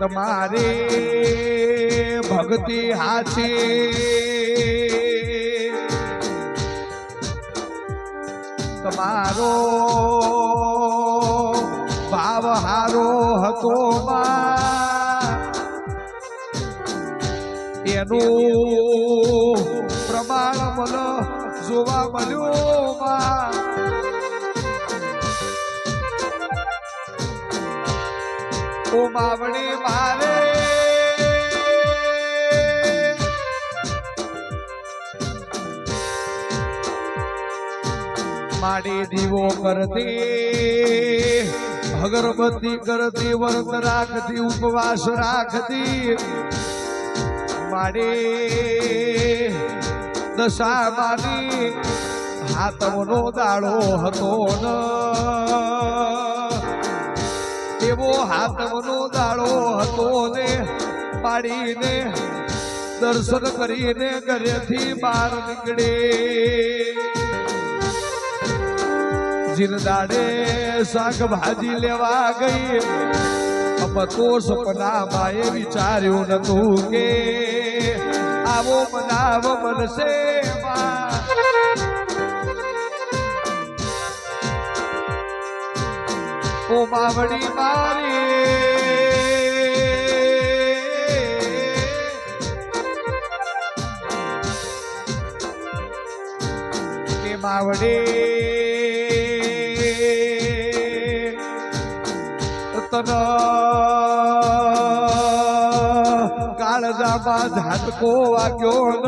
તમારે ભક્તિ હાથે. તમારો ભાવ હારો હતો એનું પ્રમાણ મને જોવા મળ્યું ઓ મારે. માડી દીવો કરતી, અગરબત્તી કરતી, વર્ત રાખતી, ઉપવાસ રાખતી. માડી દશા માની હાથમનો દાડો હતો ન. એવો હાથમનો દાડો હતો ને, પાડીને દર્શન કરીને ઘરેથી બહાર નીકળે જીરદાડે શાકભાજી લેવા ગઈ અબ તો સપનામાં એ વિચાર્યું નતું કે, આવો મનાવ બનશે માં. ઓ માવડી મારી. કે માવડી તન કાળજામાં ઝાટકો વાગ્યો ન.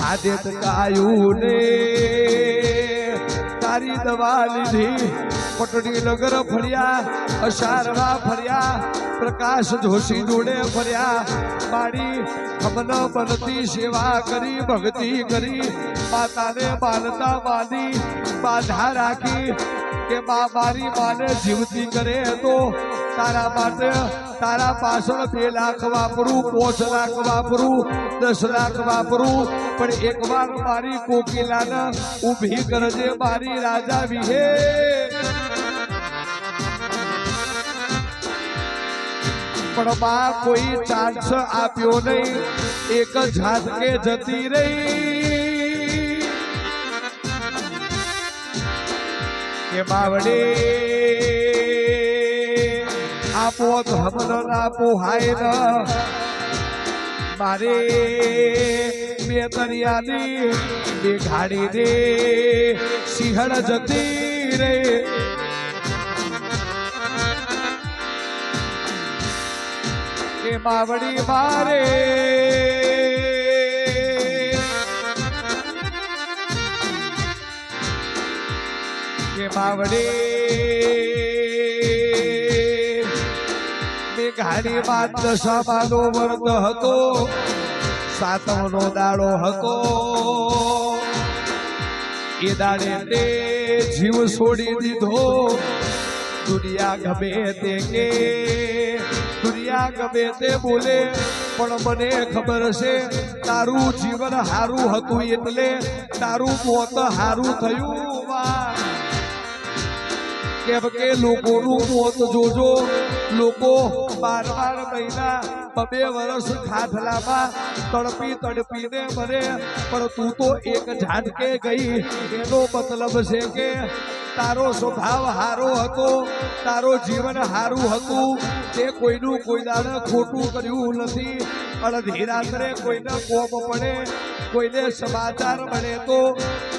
હાથે કાયું ને. તારી દવા લીધી. પટડી નગર ફર્યા અસારવા ફર્યા પ્રકાશ જોશી જોડે ફર્યા. મારી અમન બનતી સેવા કરી, ભક્તિ કરી, માતાને માનતા માની, બાધા રાખી કે મા મારી માને જીવતી કરે તો તારા માટે તારા પાછળ બે લાખ વાપરું, પાંચ લાખ વાપરું, દસ લાખ વાપરું. પણ એકવાર મારી કોકિલાને ઊભી કરજે, મારી રાજા વિહે. પણ કોઈ ચાન્સ આપ્યો નહીં. એક ઝાટકે જતી રહી. કે બાવડે આપો ધમન આપો હાય મારે બે તરિયાની બે ઘાડી રે સિંહણ જતી રે કે માવડી મારે કે માવડી ગાડી માં દશામાનો વર્ગ હતો, સાતમનો દાડો હતો. એ દાડે તે જીવ છોડી દીધો, દુનિયા ગમે તે કે. દુનિયા ગમે તે બોલે પણ મને ખબર છે તારું જીવન હારું હતું એટલે તારું મોત હારું થયું વા. કેમ કે લોકોનું મોત જોજો લોકો બાર બાર મહિના બબે વર્ષ ખાધલામાં તડપી તડપીને મરે પણ તું તો એક ઝાટકે ગઈ એનો મતલબ છે કે તારો સ્વભાવ હારો હતો, તારો જીવન હારું હતું. તે કોઈનું કોઈ દાડે ખોટું કર્યું નથી. અડધી રાત્રે કોઈને કોપ પડે, કોઈને સમાચાર મળે તો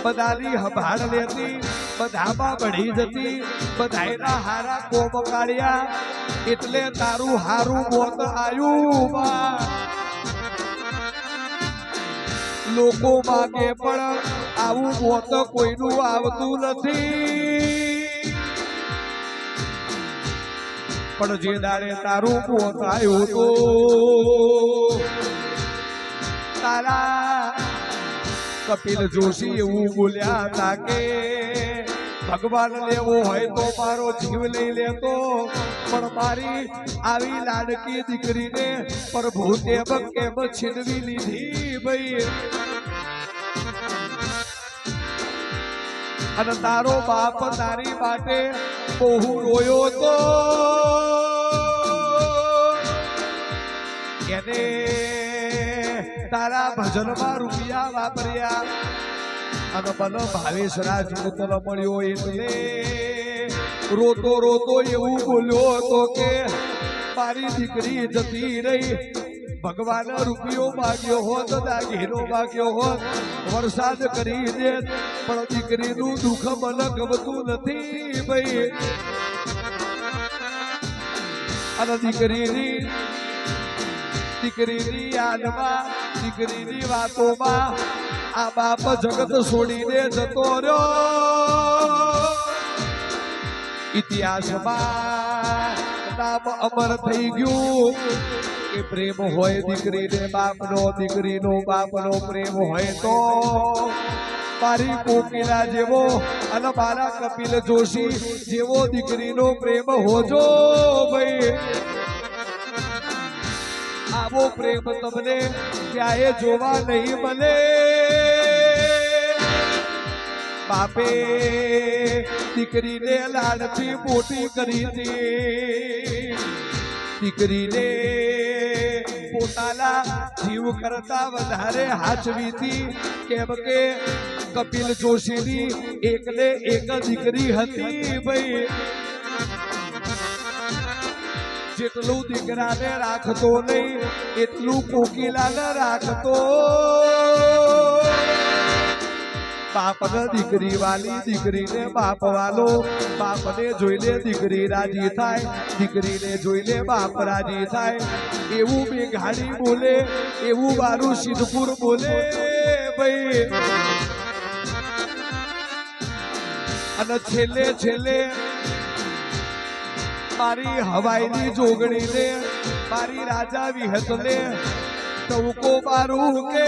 બધાની સંભાળ લેતી, બધામાં બળી જતી બધાના હારા કોપ કાઢ્યા. એટલે તારું હારું મોત આવ્યું. લોકો માગે પણ આવું મોત કોઈનું આવતું નથી. પણ જે દાડે તારું મોત આવ્યું તો તારા કપિલ જોશી એવું બોલ્યા હતા કે ભગવાન લેવો હોય તો મારો જીવ લઈ લેતો. પણ મારી આવી લાડકી દીકરીને પ્રભુ તેમ કેમ છીનવી લીધી ભાઈ? અને તારો બાપ તારી માટે બહુ રોયો તો એને તારા ભજનમાં રૂપિયા વાપર્યા. અને મને ભાવેશ તલ મળ્યો એટલે રોતો રોતો એવું બોલ્યો હતો કે મારી દીકરી જતી રહી. ભગવાન રૂપિયો માગ્યો હોત, દાગીનો માગ્યો હોત, વરસાદ કરી દે પણ દીકરીનું દુઃખ મને ગમતું નથી ભાઈ. અને દીકરીની દીકરીની યાદમાં, દીકરીની વાતોમાં આ બાપ જગત છોડીને જતો રહ્યો. ઇતિહાસમાં નામ અમર થઈ ગયું. કે પ્રેમ હોય દીકરીને બાપનો, દીકરીનો બાપનો પ્રેમ હોય તો મારી કોકિલા જેવો અને મારા કપિલ જોશી જેવો દીકરીનો પ્રેમ હોજો ભાઈ. આવો પ્રેમ તમને ક્યાંય જોવા નહીં મળે. બાપે દીકરીને લાડથી મોટી કરી હતી. દીકરીને પોતાના જીવ કરતા વધારે હાચવી હતી. કેમ કે કપિલ જોશીની એકને એક દીકરી હતી ભાઈ. જેટલું દીકરાને રાખતો નહીં, એટલું કોકિલાને રાખતો. બાપને દીકરી વાલી, દીકરીને બાપ વાલો. બાપને જોઈને દીકરી રાજી થાય, દીકરીને જોઈને બાપ રાજી થાય. એવું બેઘાડી બોલે, એવું મારું સિદ્ધપુર બોલે, ભાઈ. અને છેલ્લે છેલ્લે, મારી હવાઈની જોગણીને, મારી રાજા વિહતને તવકો મારું કે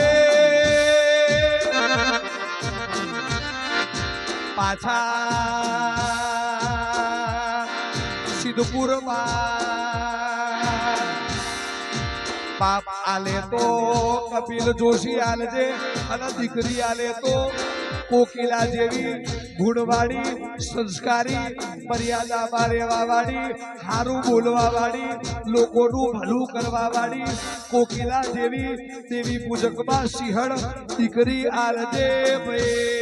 પાછા. સિદ્ધપુરમાં. બાપ આલે તો કપિલ જોશી આલજે અને દીકરી આલે તો કોકિલા જેવી ગુણવાળી, સંસ્કારી મર્યાદામાં રહેવા વાળી સારું બોલવા વાળી લોકોનું ભલું કરવા વાળી કોકિલા જેવી દેવી પૂજકમાં સિંહણ દીકરી આલજે ભાઈ.